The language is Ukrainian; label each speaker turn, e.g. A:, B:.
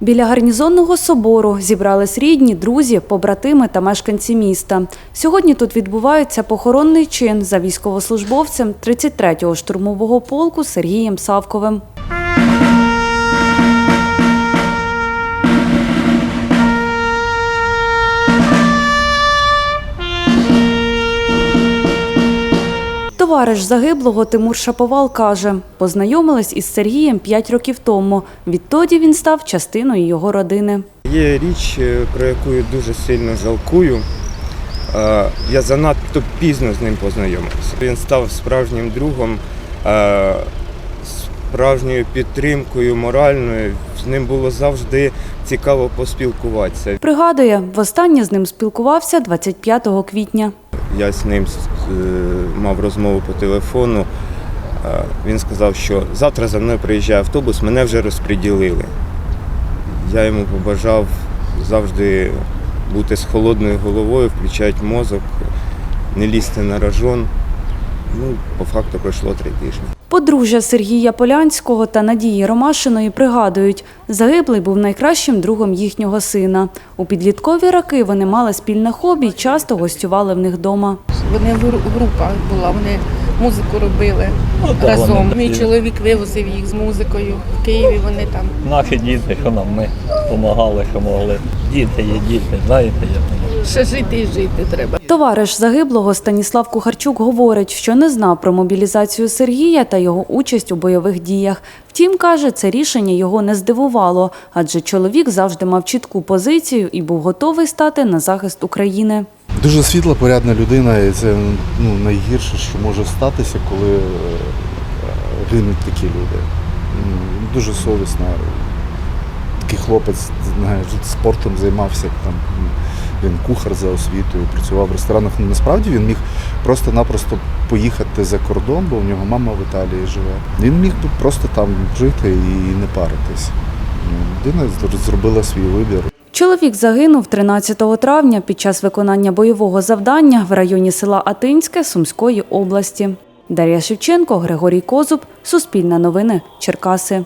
A: Біля гарнізонного собору зібрались рідні, друзі, побратими та мешканці міста. Сьогодні тут відбувається похоронний чин за військовослужбовцем 33-го штурмового полку Сергієм Савковим. Товариш загиблого Тимур Шаповал каже, познайомились із Сергієм 5 років тому. Відтоді він став частиною його родини.
B: Є річ, е, про яку я дуже сильно жалкую. Е, Я занадто пізно з ним познайомився. Він став справжнім другом, е, справжньою підтримкою моральною. З ним було завжди цікаво поспілкуватися.
A: Пригадує, востаннє з ним спілкувався 25 квітня.
B: Я з ним е, мав розмову по телефону. Він сказав, що завтра за мною приїжджає автобус, мене вже розподілили. Я йому побажав завжди бути з холодною головою, включати мозок, не лізти на рожон. Ну, по факту пройшло три тижні.
A: Подружжя Сергія Полянського та Надії Ромашиної пригадують, загиблий був найкращим другом їхнього сина. У підліткові роки вони мали спільне хобі й часто гостювали в них вдома.
C: Вони в гру- група була, вони музику робили
D: Ну,
C: разом.
D: вони
C: Мій чоловік вивозив їх з музикою в Києві. Вони там
D: Наші діти, що нам ми допомагали, що могли. Діти є діти, знаєте, як воно.
C: Ще жити і жити треба.
A: Товариш загиблого Станіслав Кухарчук говорить, що не знав про мобілізацію Сергія та його участь у бойових діях. Втім, каже, це рішення його не здивувало, адже чоловік завжди мав чітку позицію і був готовий стати на захист України.
E: Дуже світла, порядна людина, і це ну, найгірше, що може статися, коли е, гинуть такі люди. Дуже совісно. Такий хлопець, знаєш, спортом займався там. Він кухар за освітою, працював в ресторанах. Ну, Насправді він міг просто-напросто поїхати за кордон, бо в нього мама в Італії живе. Він міг би просто там жити і не паритись. Ну, Людина зробила свій вибір.
A: Чоловік загинув 13 травня під час виконання бойового завдання в районі села Атинське Сумської області. Дар'я Шевченко, Григорій Козуб, Суспільне новини, Черкаси.